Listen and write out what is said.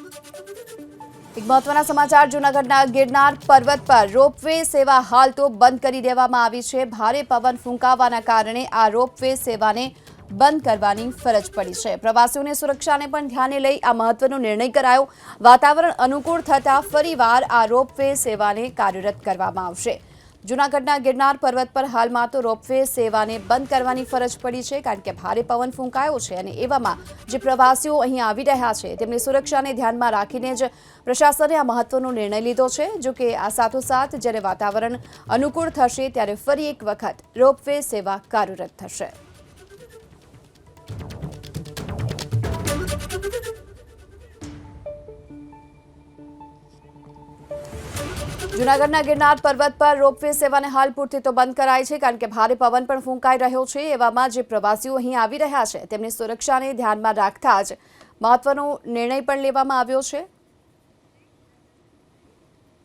એક મહત્વના સમાચાર, જૂનાગઢના ગિરનાર પર્વત પર રોપવે સેવા હાલ તો બંધ કરી દેવામાં આવી છે. ભારે પવન ફૂંકાવાના કારણે આ રોપવે સેવાને બંધ કરવાની ફરજ પડી છે. પ્રવાસીઓની સુરક્ષાને પણ ધ્યાને લઈ આ મહત્વનો નિર્ણય કરાયો. વાતાવરણ અનુકૂળ થતાં ફરીવાર આ રોપવે સેવાને કાર્યરત કરવામાં આવશે. જૂનાગઢના ગિરનાર પર્વત પર હાલમાં તો રોપવે સેવાને બંધ કરવાની ફરજ પડી છે, કારણ કે ભારે પવન ફૂંકાયો છે અને એવામાં જે પ્રવાસીઓ અહીં આવી રહ્યા છે, તેમની સુરક્ષાને ધ્યાનમાં રાખીને જ પ્રશાસને આ મહત્વનો નિર્ણય લીધો છે. જો કે આ સાથોસાથ જ્યારે વાતાવરણ અનુકૂળ થશે, ત્યારે ફરી એક વખત રોપવે સેવા કાર્યરત થશે. જૂનાગઢના ગિરનાર પર્વત પર રોપવે સેવાને હાલ પૂરતી તો બંધ કરાઈ છે, કારણ કે ભારે પવન પણ ફૂંકાઈ રહ્યો છે. એવામાં જે પ્રવાસીઓ અહીં આવી રહ્યા છે, તેમની સુરક્ષાને ધ્યાનમાં રાખતા જ મહત્વનો નિર્ણય પણ લેવામાં આવ્યો છે.